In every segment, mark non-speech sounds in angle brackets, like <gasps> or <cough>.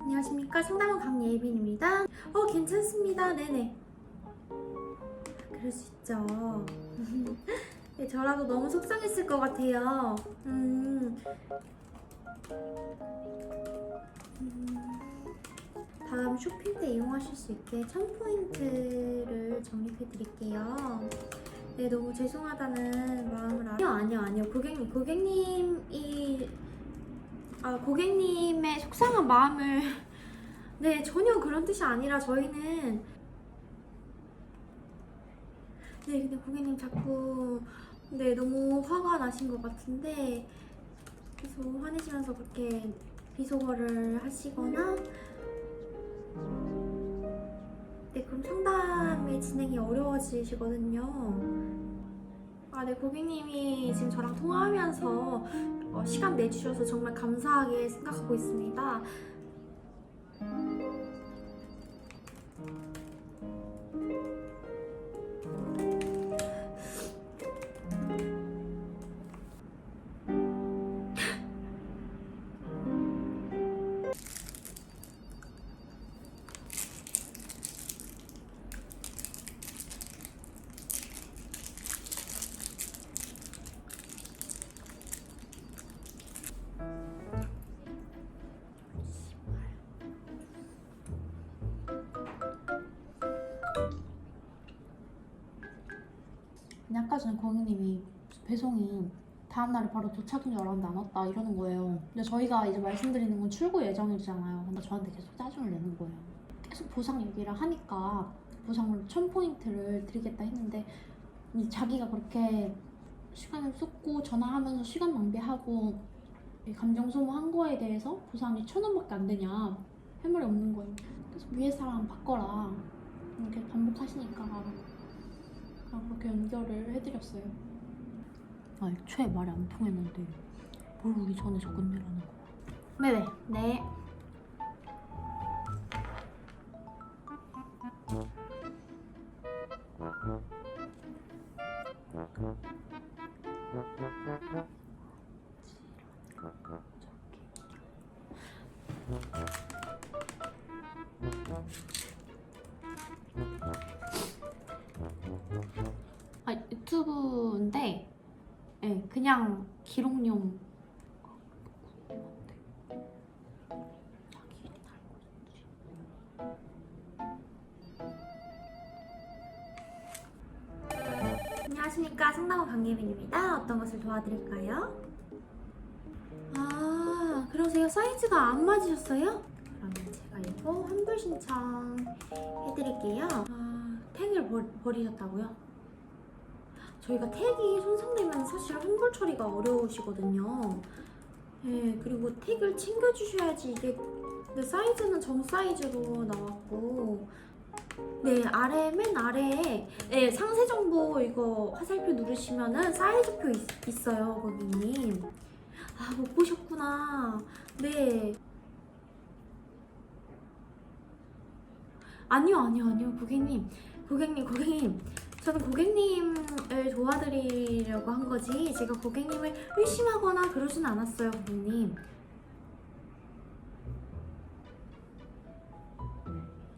안녕하십니까 상담원 강예빈입니다. 어 괜찮습니다. 네네. 그럴 수 있죠. <laughs> 네, 저라도 너무 속상했을 것 같아요. 음. 음. 다음 쇼핑 때 이용하실 수 있게 1000포인트를 적립해 드릴게요. 네, 너무 죄송하다는 마음을 알... 아니요, 아니요, 아니요. 고객님, 고객님이 아, 고객님의 속상한 마음을 <laughs> 네, 전혀 그런 뜻이 아니라 저희는 네, 근데 고객님 자꾸 네, 너무 화가 나신 것 같은데 계속 화내시면서 그렇게 비속어를 하시거나 네, 그럼 상담의 진행이 어려워지시거든요. 아, 네, 고객님이 지금 저랑 통화하면서 어, 시간 내주셔서 정말 감사하게 생각하고 있습니다. 아까 전에 고객님이 배송이 다음 날에 바로 도착인 줄 알았는데 안 왔다 이러는 거예요. 근데 저희가 이제 말씀드리는 건 출고 예정이잖아요. 근데 저한테 계속 짜증을 내는 거예요. 계속 보상 얘기를 하니까 보상으로 1000포인트를 드리겠다 했는데 이 자기가 그렇게 시간을 쏟고 전화하면서 시간 낭비하고 이 감정 소모한 거에 대해서 보상이 1000원밖에 안 되냐 할 말이 없는 거예요. 그래서 위에 사람 바꿔라 이렇게 반복하시니까 그렇게 연결을 해드렸어요. 아, 애초에 말이 안 통했는데 뭘 우리 전에 적은내라는 거야. 네네. 네. 그냥 기록용. 안녕하십니까 상담원 강예빈입니다. 어떤 것을 도와드릴까요? 아 그러세요? 사이즈가 안 맞으셨어요? 그러면 제가 이거 환불 신청 해드릴게요. 아 버, 버리셨다고요? 저희가 택이 손상되면 사실 환불 처리가 어려우시거든요. 네 그리고 택을 챙겨주셔야지 이게 근데 사이즈는 정 사이즈로 나왔고. 네 아래 맨 아래에 네 상세 정보 이거 화살표 누르시면은 사이즈표 있, 있어요 고객님. 아 못 보셨구나. 네. 아니요 아니요 아니요 고객님. 고객님 고객님 저는 고객님을 도와드리려고 한 거지 제가 고객님을 의심하거나 그러진 않았어요 고객님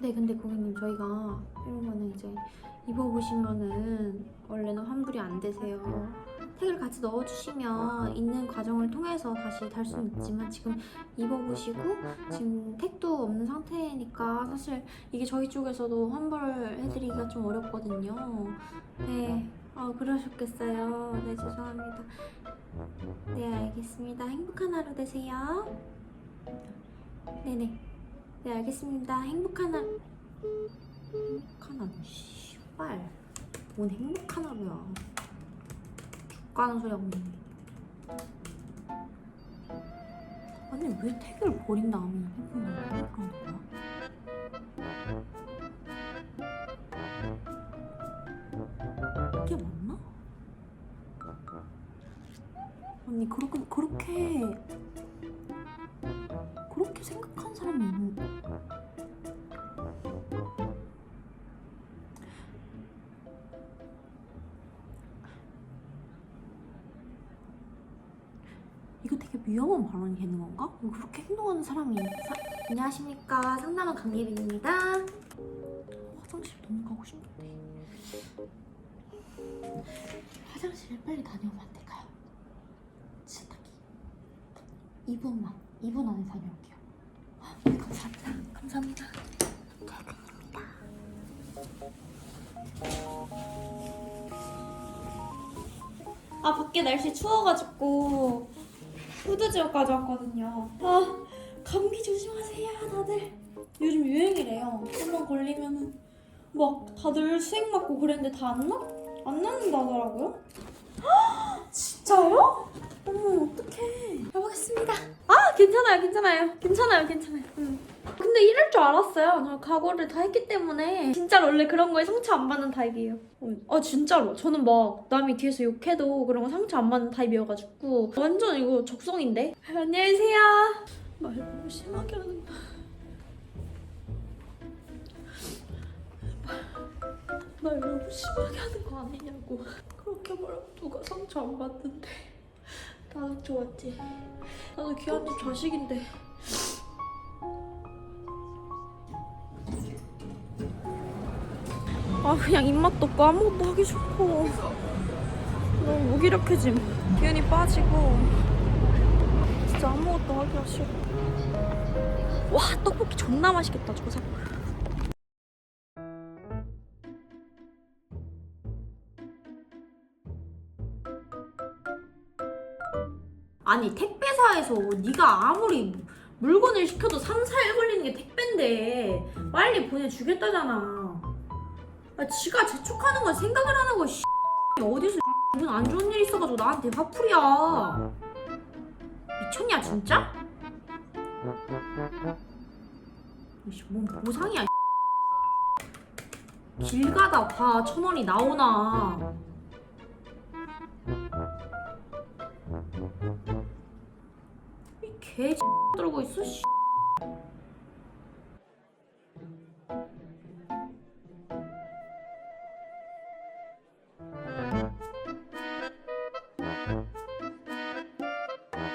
네, 근데 고객님 저희가 이런 거는 이제 입어보시면은 원래는 환불이 안 되세요. 택을 같이 넣어주시면 있는 과정을 통해서 다시 달 수는 있지만 지금 입어보시고 지금 택도 없는 상태니까 사실 이게 저희 쪽에서도 환불해드리기가 좀 어렵거든요. 네, 어, 그러셨겠어요. 네, 죄송합니다. 네, 알겠습니다. 행복한 하루 되세요. 네네. 네 알겠습니다. 행복한 하루 행복한 하루 씨발 뭔 행복한 하루야 죽가는 소리 하고 있네 아니 왜 택을 버린 다음에 행복한 하루 그러는 거야? 이게 맞나? 아니 그렇게 그렇게 그렇게 생각한 사람이 이거 되게 위험한 발언이 되는 건가? 왜 그렇게 행동하는 사람이 사... 안녕하십니까. 상담원 강예빈입니다. 화장실 너무 가고 싶은데. 화장실 빨리 다녀오면 안 될까요? 진짜 딱히. 2분만 2분 안에 다녀올게요. 네, 감사합니다. 감사합니다. 아 밖에 날씨 추워가지고 후드지어까지 왔거든요. 아 감기 조심하세요 다들. 요즘 유행이래요. 한번 걸리면은 막 다들 수액 맞고 그랬는데 다 안 나? 안 낫는다더라고요. 헉, <gasps> 진짜요? 어머 어떡해. 해보겠습니다. 아 괜찮아요 괜찮아요 괜찮아요 괜찮아요. 음. 근데 이럴 줄 알았어요. 저 각오를 다 했기 때문에. 진짜 원래 그런 거에 상처 안 받는 타입이에요. 어, 아 진짜로. 저는 막 남이 뒤에서 욕해도 그런 거 상처 안 받는 타입이어가지고. 완전 이거 적성인데? 안녕하세요. 말 너무 심하게 하는 말, 말 너무 심하게 하는 거 아니냐고. 그렇게 말하면 누가 상처 안 받는데. 다 상처 받지. 나도 귀한 집 자식인데 아 그냥 입맛도 없고 아무것도 하기 싫고. 너무 무기력해짐. 기운이 빠지고. 진짜 아무것도 하기가 싫어. 와 떡볶이 존나 맛있겠다 저거 사. 아니 택배사에서 네가 아무리 물건을 시켜도 3, 4일 걸리는 게 택배인데 빨리 보내주겠다잖아 아 지가 재촉하는 건 생각을 안 하고 씨 어디서 무슨 안 좋은 일 있어가지고 나한테 화풀이야 미쳤냐 진짜? 이씨, 뭔 보상이야 길 가다 봐 천 원이 나오나 이 개 들고 있어 씨.